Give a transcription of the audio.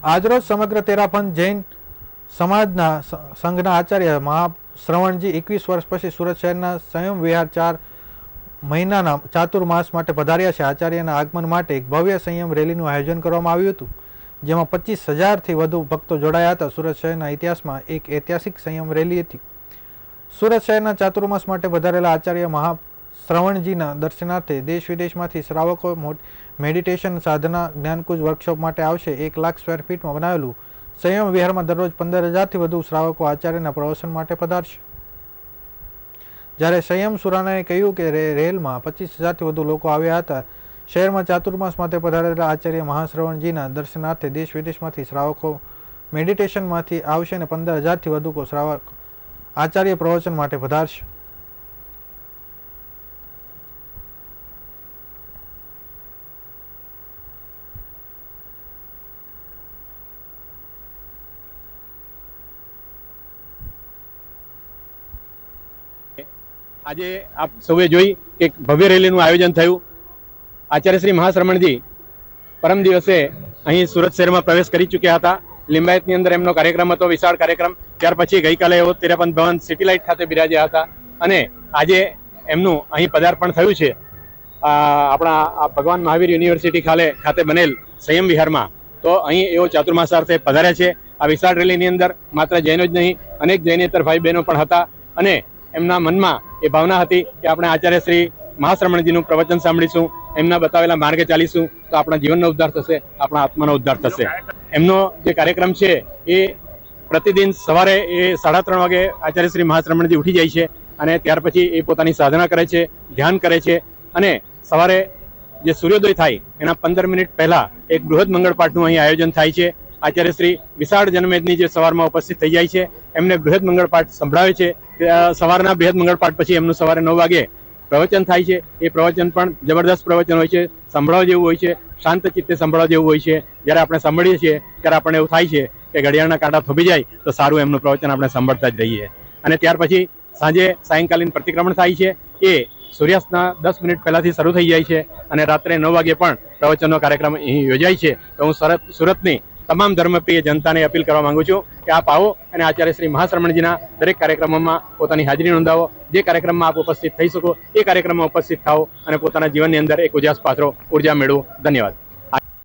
આજરોજ સમગ્ર તેરાપંથ જૈન સમાજના સંઘના આચાર્ય મહાશ્રવણજી એકવીસ વર્ષ પછી સુરત શહેરના સંયમ વિહાર ચાર મહિનાના ચાતુર્માસ માટે પધાર્યા છે. આચાર્યના આગમન માટે એક ભવ્ય સંયમ રેલીનું આયોજન કરવામાં આવ્યું હતું, જેમાં પચીસ હજારથી વધુ ભક્તો જોડાયા હતા. સુરત શહેરના ઇતિહાસમાં એક ઐતિહાસિક સંયમ રેલી હતી. સુરત શહેરના ચાતુર્માસ માટે પધારેલા આચાર્ય મહા શ્રવણજીના દર્શનાર્થે દેશ વિદેશમાંથી શ્રાવકો મેડિટેશન સાધના જ્ઞાનકુંજ વર્કશોપ માટે આવશે. એક લાખ સ્ક્વેર ફીટમાં બનાવેલું સંયમ વિહારમાં દરરોજ પંદર હજારથી વધુ શ્રાવકો આચાર્યના પ્રવચન માટે પધારશે. જ્યારે સંયમ સુરાનાએ કહ્યું કે રેલમાં પચીસ હજારથી વધુ લોકો આવ્યા હતા, શહેરમાં ચાતુર્માસ માટે પધારેલા આચાર્ય મહાશ્રવણજીના દર્શનાર્થે દેશ વિદેશમાંથી શ્રાવકો મેડિટેશનમાંથી આવશે અને પંદર હજારથી વધુ શ્રાવક આચાર્ય પ્રવચન માટે પધારશે. આજે આપ સૌએ જોઈ કે ભવ્ય રેલીનું આયોજન થયું. આચાર્ય શ્રી મહાશ્રમણજી પરમ દિવસે અહીં સુરત શહેરમાં પ્રવેશ કરી ચૂક્યા હતા. લિંબાયતની અંદર એમનો કાર્યક્રમ હતો, વિશાળ કાર્યક્રમ. ત્યાર પછી ગઈકાલે એવો તેરાપંથ ભવન સિટીલાઇટ ખાતે બિરાજ્યા હતા. અને આજે એમનું અહીં પદાર્પણ થયું છે. આપણા ભગવાન મહાવીર યુનિવર્સિટી ખાલે ખાતે બનેલ સંયમ વિહારમાં. તો અહીં એવો ચાતુર્માસાર્થે પધાર્યા છે. આ વિશાળ રેલીની અંદર માત્ર જૈનો જ નહીં, અનેક જૈનેતર ભાઈ બહેનો પણ હતા. અને એમના મનમાં એ ભાવના હતી કે આપણે આચાર્ય શ્રી મહાશ્રમણજીનું પ્રવચન સાંભળીશું, એમના બતાવેલા માર્ગે ચાલીશું, તો આપણા જીવનનો ઉદ્ધાર થશે, આપણા આત્માનો ઉદ્ધાર થશે. એમનો જે કાર્યક્રમ છે, એ પ્રતિદિન સવારે એ સાડા ત્રણ વાગે આચાર્ય શ્રી મહાશ્રમણજી ઉઠી જાય છે અને ત્યાર પછી એ પોતાની સાધના કરે છે, ધ્યાન કરે છે અને સવારે જે સૂર્યોદય થાય, એના પંદર મિનિટ પહેલા એક બૃહદ મંગળ પાઠનું અહીં આયોજન થાય છે. આચાર્ય શ્રી વિશાળ જનમેદની જે સવારમાં ઉપસ્થિત થઈ જાય છે, એમને બૃહદ મંગળ પાઠ સંભળાવે છે. સવારના બૃહદ મંગળ પાઠ પછી એમનું સવારે નવ વાગે પ્રવચન થાય છે. એ પ્રવચન પણ જબરદસ્ત પ્રવચન હોય છે, સંભળાવ જેવું હોય છે, શાંત ચિત્તે સંભળાવ જેવું હોય છે. જ્યારે આપણે સાંભળીએ છીએ, ત્યારે આપણને એવું થાય છે કે ઘડિયાળના કાંટા થોભી જાય, તો સારું એમનું પ્રવચન આપણે સાંભળતા જ રહીએ. અને ત્યાર પછી સાંજે સાયંકાલીન પ્રતિક્રમણ થાય છે એ સૂર્યાસ્તના દસ મિનિટ પહેલાંથી શરૂ થઈ જાય છે અને રાત્રે નવ વાગે પણ પ્રવચનનો કાર્યક્રમ અહીં યોજાય છે. તો હું સુરત સુરતની તમામ ધર્મપ્રિય જનતાને અપીલ કરવા માંગુ છું કે આપ આવો અને આચાર્ય શ્રી મહાશ્રમણજીના દરેક કાર્યક્રમોમાં પોતાની હાજરી નોંધાવો. જે કાર્યક્રમમાં આપ ઉપસ્થિત થઈ શકો, એ કાર્યક્રમમાં ઉપસ્થિત થાઓ અને પોતાના જીવનની અંદર એક ઉજાસ પાત્રો ઊર્જા મેળવો. ધન્યવાદ.